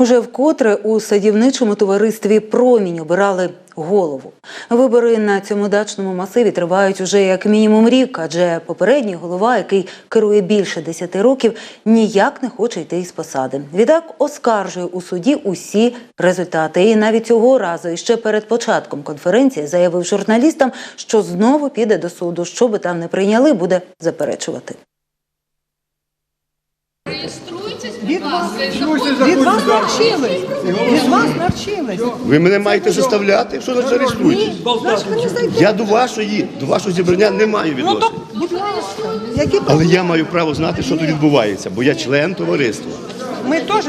Уже вкотре у садівничому товаристві Промінь обирали голову. Вибори на цьому дачному масиві тривають уже як мінімум рік, адже попередній голова, який керує більше 10 років, ніяк не хоче йти із посади. Відтак оскаржує у суді усі результати. І навіть цього разу, і ще перед початком конференції, заявив журналістам, що знову піде до суду. Що би там не прийняли, буде заперечувати. Від вас, від вас навчились. Від вас навчились. Ви мене маєте заставляти, що за реєструєте? Значить, мені зайде. Я до вашої, до вашого зібрання не маю Ну відношення. будь ласка, які Але я маю право знати, що тут відбувається, бо я член товариства. ми теж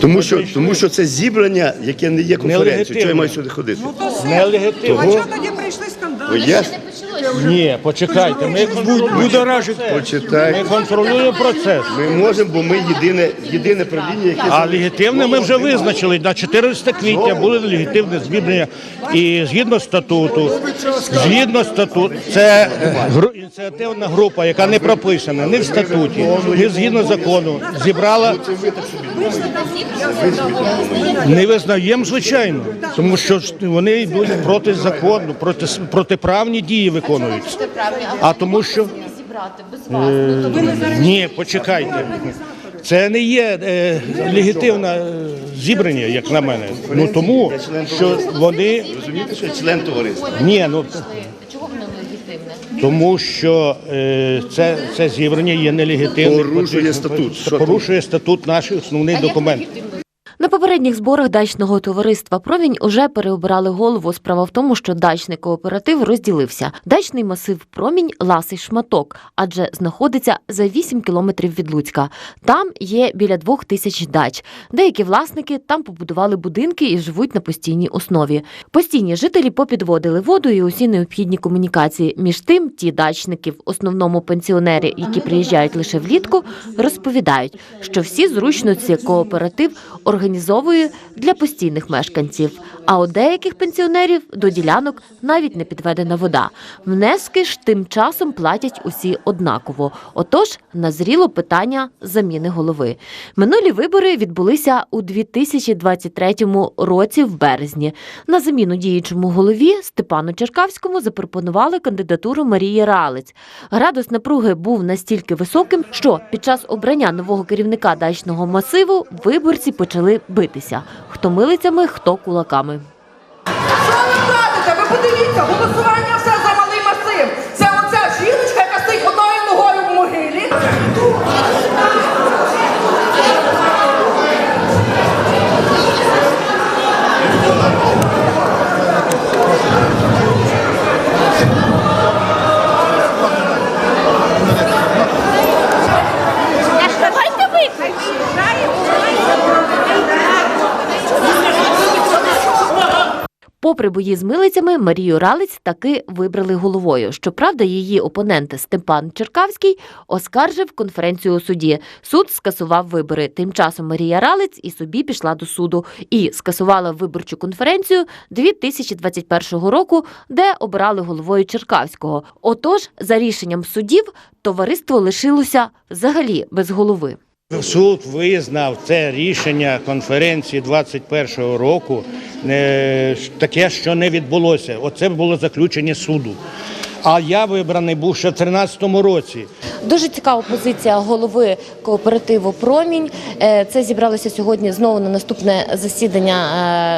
Тому що, тому що це зібрання, яке не є конференцією. Чого я маю сюди ходити? ну то все. Нелегітимно. А чого тоді прийшли Бо скандали? Я Ні, почекайте, ми контролюємо процес. Ми контролюємо процес. Ми можемо, бо ми єдине, єдине правління, яке А легітимне ми вже визначили. На 14 квітня були легітимне звільнення. І згідно статуту, згідно статуту, це гру- ініціативна група, яка не прописана ні в статуті, ні згідно закону, зібрала. Не визнаємо, звичайно, тому що вони йдуть проти закону, проти протиправні дії виконують. А тому що тобто ні, почекайте. Це не є е, легітимне е, зібрання, як на мене. Ну тому що вони розумієте, що член товариства. ні, ну? Тому що е, це, це зібрання є нелегітимним. Порушує статут. Що порушує статут наш основний документ. На попередніх зборах дачного товариства Промінь уже переобирали голову. Справа в тому, що дачний кооператив розділився. Дачний масив Промінь ласий шматок, адже знаходиться за 8 кілометрів від Луцька. Там є біля двох тисяч дач. Деякі власники там побудували будинки і живуть на постійній основі. Постійні жителі попідводили воду і усі необхідні комунікації. Між тим, ті дачники, в основному пенсіонери, які приїжджають лише влітку, розповідають, що всі зручності кооператив організовує для постійних мешканців. А у деяких пенсіонерів до ділянок навіть не підведена вода. Внески ж тим часом платять усі однаково. Отож, назріло питання заміни голови. Минулі вибори відбулися у 2023 році в березні. На заміну діючому голові Степану Черкавському запропонували кандидатуру Марії Ралець. Градус напруги був настільки високим, що під час обрання нового керівника дачного масиву виборці почали битися: хто милицями, хто кулаками. Що ви платите? Ви подивіться, голосування все за Попри бої з милицями, Марію Ралець таки вибрали головою. Щоправда, її опонент Степан Черкавський оскаржив конференцію у суді. Суд скасував вибори. Тим часом Марія Ралець і собі пішла до суду і скасувала виборчу конференцію 2021 року, де обирали головою Черкавського. Отож, за рішенням судів, товариство лишилося взагалі без голови. Суд визнав це рішення конференції 21-го року е, таке, що не відбулося. Оце було заключення суду. А я вибраний був ще в 13-му році. Дуже цікава позиція голови кооперативу Промінь. Е, Це зібралося сьогодні знову на наступне засідання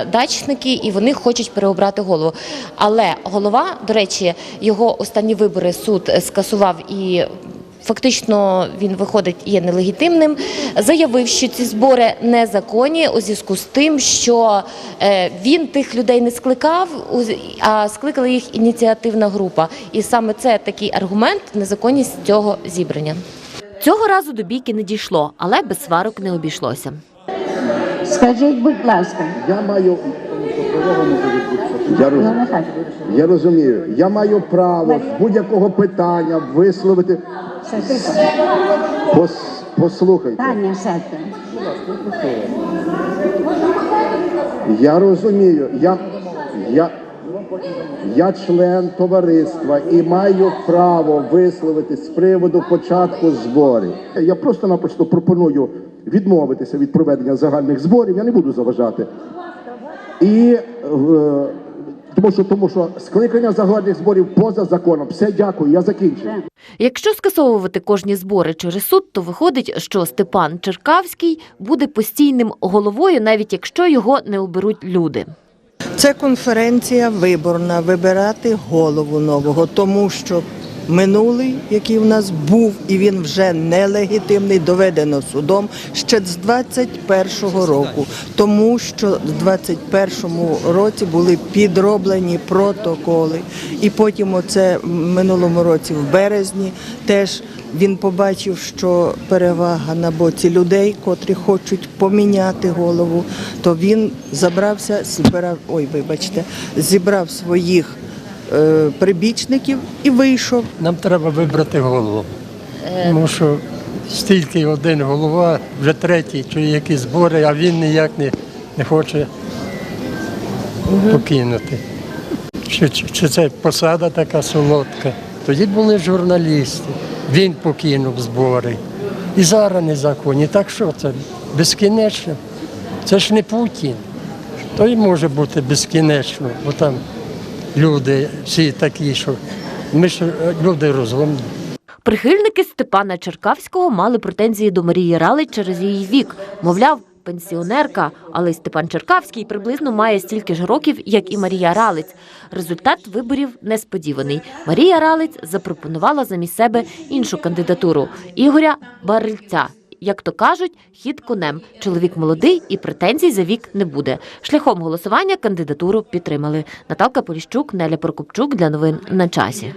е, дачники, і вони хочуть переобрати голову. Але голова, до речі, його останні вибори суд скасував і. Фактично він виходить є нелегітимним. Заявив, що ці збори незаконні у зв'язку з тим, що е, він тих людей не скликав, у- а скликала їх ініціативна група. І саме це такий аргумент незаконність цього зібрання. Цього разу до бійки не дійшло, але без сварок не обійшлося. Скажіть, будь ласка, Я маю. Я, роз... я розумію, я маю право з будь-якого питання висловити. Пос... Послухайте, я розумію, я, я, я член товариства і маю право висловити з приводу початку зборів. Я просто-напросто пропоную відмовитися від проведення загальних зборів. Я не буду заважати. І е, тому що тому що скликання загальних зборів поза законом. Все, дякую. Я закінчив. Якщо скасовувати кожні збори через суд, то виходить, що Степан Черкавський буде постійним головою, навіть якщо його не оберуть люди. Це конференція виборна, вибирати голову нового, тому що минулий, який в нас був, і він вже нелегітимний, доведено судом ще з 21-го року, тому що в 21-му році були підроблені протоколи. І потім оце в минулому році, в березні, теж він побачив, що перевага на боці людей, котрі хочуть поміняти голову, то він забрався, збирав, ой, вибачте, зібрав своїх прибічників і вийшов. Нам треба вибрати голову. Тому що стільки один голова, вже третій, чи які збори, а він ніяк не, не хоче покинути. Чи, чи, чи це посада така солодка? Тоді були журналісти, він покинув збори. І зараз незаконні. Так що це безкінечно? Це ж не Путін. То й може бути безкінечно, бо там люди всі такі, що ми ж е, люди розумні. Прихильники Степана Черкавського мали претензії до Марії Ралич через її вік. Мовляв, пенсіонерка, але Степан Черкавський приблизно має стільки ж років, як і Марія Ралиць. Результат виборів несподіваний. Марія Ралиць запропонувала замість себе іншу кандидатуру Ігоря Барильця. Як то кажуть, хід конем. Чоловік молодий і претензій за вік не буде. Шляхом голосування кандидатуру підтримали. Наталка Поліщук, Неля Прокопчук для новин на часі.